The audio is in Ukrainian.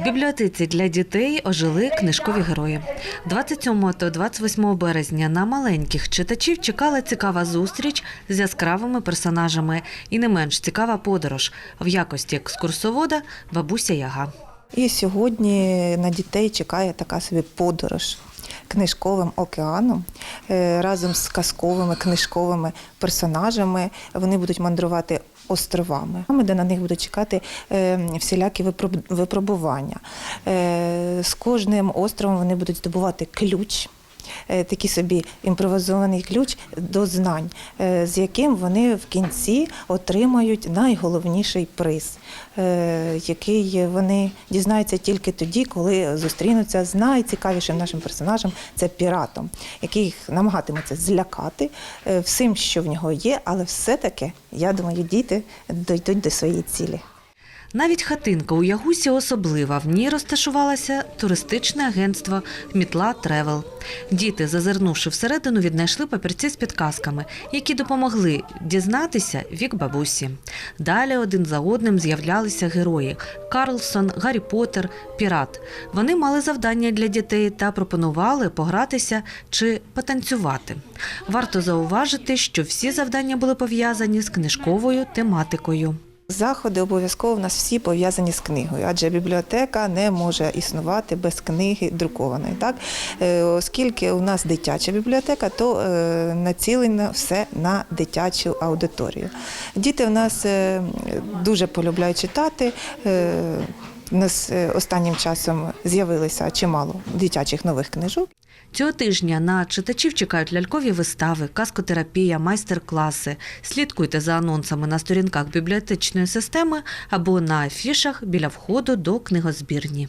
В бібліотеці для дітей ожили книжкові герої. 27 та 28 березня на маленьких читачів чекала цікава зустріч з яскравими персонажами і не менш цікава подорож в якості екскурсовода бабуся Яга. І сьогодні на дітей чекає така собі подорож книжковим океаном Е, разом з казковими книжковими персонажами. Вони будуть мандрувати островами, де на них будуть чекати е, всілякі випроб- випробування. Е, З кожним островом вони будуть здобувати ключ. Е, Такий собі імпровізований ключ до знань, е, з яким вони в кінці отримають найголовніший приз, е, який вони дізнаються тільки тоді, коли зустрінуться з найцікавішим нашим персонажем це піратом, який намагатиметься злякати всім, що в нього є, але все-таки, я думаю, діти дійдуть до своєї цілі. Навіть хатинка у Ягусі особлива. В ній розташувалося туристичне агентство Мітла Тревел. Діти, зазирнувши всередину, віднайшли папірці з підказками, які допомогли дізнатися вік бабусі. Далі один за одним з'являлися герої: Карлсон, Гаррі Поттер, Пірат. Вони мали завдання для дітей та пропонували погратися чи потанцювати. Варто зауважити, що всі завдання були пов'язані з книжковою тематикою. Заходи обов'язково в нас всі пов'язані з книгою, адже бібліотека не може існувати без книги друкованої. Так? Е, Оскільки у нас дитяча бібліотека, то е, націлено все на дитячу аудиторію. Діти у нас е, дуже полюбляють читати. У нас е, останнім часом з'явилося чимало дитячих нових книжок. Цього тижня на читачів чекають лялькові вистави, казкотерапія, майстер-класи. Слідкуйте за анонсами на сторінках бібліотечної системи або на афішах біля входу до книгозбірні.